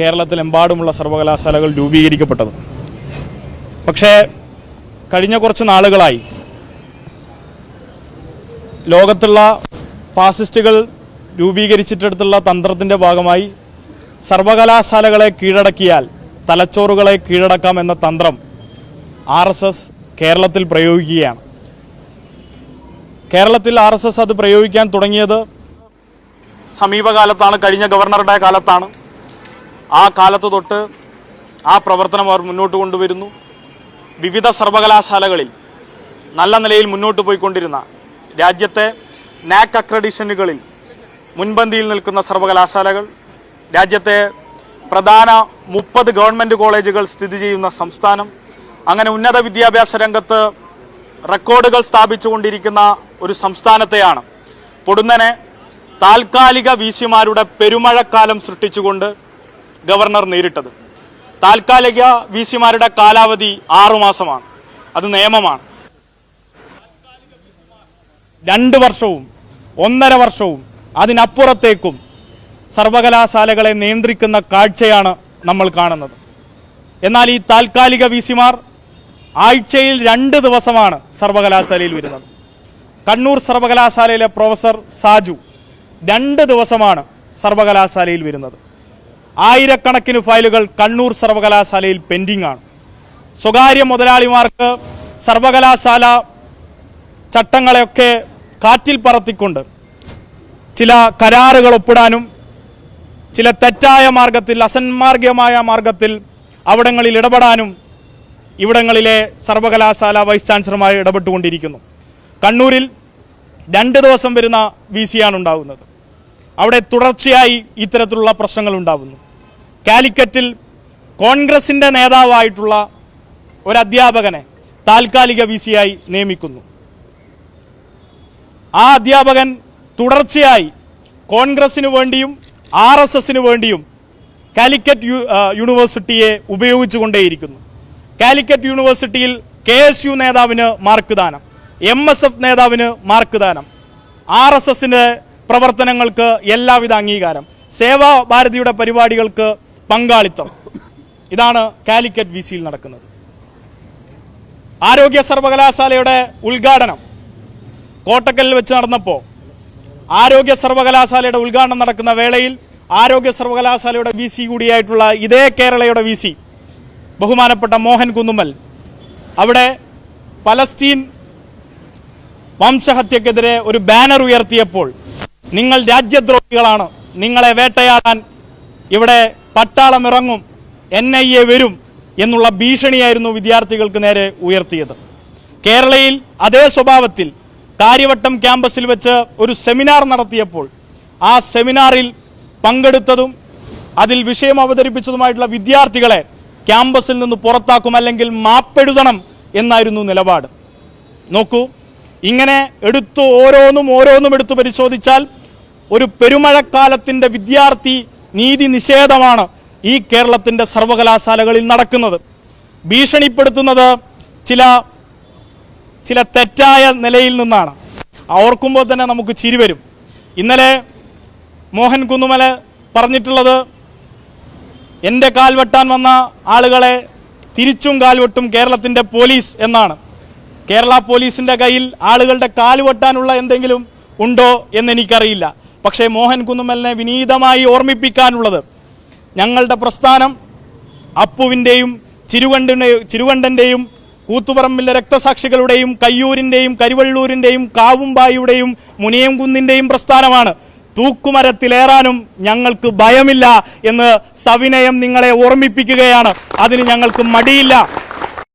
കേരളത്തിലെമ്പാടുമുള്ള സർവകലാശാലകൾ രൂപീകരിക്കപ്പെട്ടത്. പക്ഷേ കഴിഞ്ഞ കുറച്ച് നാളുകളായി ലോകത്തുള്ള ഫാസിസ്റ്റുകൾ രൂപീകരിച്ചിട്ടെടുത്തുള്ള തന്ത്രത്തിന്റെ ഭാഗമായി സർവകലാശാലകളെ കീഴടക്കിയാൽ തലച്ചോറുകളെ കീഴടക്കാം എന്ന തന്ത്രം ആർ എസ് എസ് കേരളത്തിൽ പ്രയോഗിക്കുകയാണ്. കേരളത്തിൽ ആർ എസ് എസ് അത് പ്രയോഗിക്കാൻ തുടങ്ങിയത് സമീപകാലത്താണ് കഴിഞ്ഞ ഗവർണറുടെ കാലത്താണ്. ആ കാലത്ത് തൊട്ട് ആ പ്രവർത്തനം അവർ മുന്നോട്ട് കൊണ്ടുവരുന്നു. വിവിധ സർവകലാശാലകളിൽ നല്ല നിലയിൽ മുന്നോട്ട് പോയിക്കൊണ്ടിരുന്ന രാജ്യത്തെ നാക് അക്രഡിഷനുകളിൽ മുൻപന്തിയിൽ നിൽക്കുന്ന സർവകലാശാലകൾ രാജ്യത്തെ പ്രധാന മുപ്പത് ഗവൺമെന്റ് കോളേജുകൾ സ്ഥിതി ചെയ്യുന്ന സംസ്ഥാനം അങ്ങനെ ഉന്നത വിദ്യാഭ്യാസ രംഗത്ത് റെക്കോർഡുകൾ സ്ഥാപിച്ചുകൊണ്ടിരിക്കുന്ന ഒരു സംസ്ഥാനത്തെയാണ് പൊടുന്നനെ താൽക്കാലിക വി സിമാരുടെ പെരുമഴക്കാലം സൃഷ്ടിച്ചുകൊണ്ട് ഗവർണർ നേരിട്ടത്. താൽക്കാലിക വി സിമാരുടെ കാലാവധി ആറുമാസമാണ് അത് നിയമമാണ്. രണ്ട് വർഷവും ഒന്നര വർഷവും അതിനപ്പുറത്തേക്കും സർവകലാശാലകളെ നിയന്ത്രിക്കുന്ന കാഴ്ചയാണ് നമ്മൾ കാണുന്നത്. എന്നാൽ ഈ താൽക്കാലിക വി സിമാർ ആഴ്ചയിൽ രണ്ട് ദിവസമാണ് സർവകലാശാലയിൽ വരുന്നത്. കണ്ണൂർ സർവകലാശാലയിലെ പ്രൊഫസർ സാജു രണ്ട് ദിവസമാണ് സർവകലാശാലയിൽ വരുന്നത്. ആയിരക്കണക്കിന് ഫയലുകൾ കണ്ണൂർ സർവകലാശാലയിൽ പെൻഡിംഗ് ആണ് സ്വകാര്യ മുതലാളിമാർക്ക് സർവകലാശാല ചട്ടങ്ങളെയൊക്കെ കാറ്റിൽ പറത്തിക്കൊണ്ട് ചില കരാറുകൾ ഒപ്പിടാനും ചില തെറ്റായ മാർഗത്തിൽ അസന്മാർഗമായ മാർഗത്തിൽ അവിടങ്ങളിൽ ഇടപെടാനും ഇവിടങ്ങളിലെ സർവകലാശാല വൈസ് ചാൻസലർമാർ ഇടപെട്ടുകൊണ്ടിരിക്കുന്നു. കണ്ണൂരിൽ രണ്ട് ദിവസം വരുന്ന വി സിയാണ് ഉണ്ടാകുന്നത്. അവിടെ തുടർച്ചയായി ഇത്തരത്തിലുള്ള പ്രശ്നങ്ങൾ ഉണ്ടാകുന്നു കാലിക്കറ്റിൽ കോൺഗ്രസിന്റെ നേതാവായിട്ടുള്ള ഒരു അധ്യാപകനെ താൽക്കാലിക വി സിയായി നിയമിക്കുന്നു. ആ അധ്യാപകൻ തുടർച്ചയായി കോൺഗ്രസിന് വേണ്ടിയും ആർ എസ് എസിന് വേണ്ടിയും കാലിക്കറ്റ് യൂണിവേഴ്സിറ്റിയെ ഉപയോഗിച്ചുകൊണ്ടേയിരിക്കുന്നു. കാലിക്കറ്റ് യൂണിവേഴ്സിറ്റിയിൽ കെ എസ് യു നേതാവിന് മാർക്ക് ദാനം എം എസ് എഫ് നേതാവിന് മാർക്ക് ദാനം ആർ എസ് എസിന്റെ പ്രവർത്തനങ്ങൾക്ക് എല്ലാവിധ അംഗീകാരം. സേവാ ഭാരതിയുടെ പരിപാടികൾക്ക് പങ്കാളിത്തം. ഇതാണ് കാലിക്കറ്റ് വി സിയിൽ നടക്കുന്നത്. ആരോഗ്യ സർവകലാശാലയുടെ ഉദ്ഘാടനം കോട്ടക്കലിൽ വെച്ച് നടന്നപ്പോൾ ആരോഗ്യ സർവകലാശാലയുടെ ഉദ്ഘാടനം നടക്കുന്ന വേളയിൽ ആരോഗ്യ സർവകലാശാലയുടെ വി സി കൂടിയായിട്ടുള്ള ഇതേ കേരളയുടെ വി സി ബഹുമാനപ്പെട്ട മോഹൻ കുന്നുമ്മൽ അവിടെ പലസ്തീൻ വംശഹത്യക്കെതിരെ ഒരു ബാനർ ഉയർത്തിയപ്പോൾ നിങ്ങൾ രാജ്യദ്രോഹികളാണ്. നിങ്ങളെ വേട്ടയാടാൻ ഇവിടെ പട്ടാളം ഇറങ്ങും. എൻ ഐ എ വരും എന്നുള്ള ഭീഷണിയായിരുന്നു വിദ്യാർത്ഥികൾക്ക് നേരെ ഉയർത്തിയത്. കേരളയിൽ അതേ സ്വഭാവത്തിൽ കാര്യവട്ടം ക്യാമ്പസിൽ വെച്ച് ഒരു സെമിനാർ നടത്തിയപ്പോൾ ആ സെമിനാറിൽ പങ്കെടുത്തതും അതിൽ വിഷയം അവതരിപ്പിച്ചതുമായിട്ടുള്ള വിദ്യാർത്ഥികളെ ക്യാമ്പസിൽ നിന്ന് പുറത്താക്കും അല്ലെങ്കിൽ മാപ്പെഴുതണം എന്നായിരുന്നു നിലപാട്. നോക്കൂ ഇങ്ങനെ എടുത്തു ഓരോന്നും ഓരോന്നും എടുത്തു പരിശോധിച്ചാൽ ഒരു പെരുമഴക്കാലത്തിന്റെ വിദ്യാർത്ഥി നീതി നിഷേധമാണ് ഈ കേരളത്തിന്റെ സർവകലാശാലകളിൽ നടക്കുന്നത്. ഭീഷണിപ്പെടുത്തുന്നത് ചില ചില തെറ്റായ നിലയിൽ നിന്നാണ്. ഓർക്കുമ്പോൾ തന്നെ നമുക്ക് ചിരി വരും. ഇന്നലെ മോഹൻ കുന്നുമല പറഞ്ഞിട്ടുള്ളത് എന്റെ കാൽവെട്ടാൻ വന്ന ആളുകളെ തിരിച്ചും കാൽവെട്ടും കേരളത്തിന്റെ പോലീസ് എന്നാണ്. കേരള പോലീസിന്റെ കയ്യിൽ ആളുകളുടെ കാൽ വെട്ടാനുള്ള എന്തെങ്കിലും ഉണ്ടോ എന്ന് എനിക്കറിയില്ല. പക്ഷേ മോഹൻ കുന്നുമലിനെ വിനീതമായി ഓർമ്മിപ്പിക്കാനുള്ളത് ഞങ്ങളുടെ പ്രസ്ഥാനം അപ്പുവിന്റെയും ചിരുവണ്ടിന്റെ ചിരുവണ്ടന്റെയും കൂത്തുപറമ്പിലെ രക്തസാക്ഷികളുടെയും കയ്യൂരിന്റെയും കരുവള്ളൂരിന്റെയും കാവുംബായിയുടെയും മുനിയംകുന്നിന്റെയും പ്രസ്ഥാനമാണ്. തൂക്കുമരത്തിലേറാനും ഞങ്ങൾക്ക് ഭയമില്ല എന്ന് സവിനയം നിങ്ങളെ ഓർമ്മിപ്പിക്കുകയാണ്. അതിന് ഞങ്ങൾക്ക് മടിയില്ല.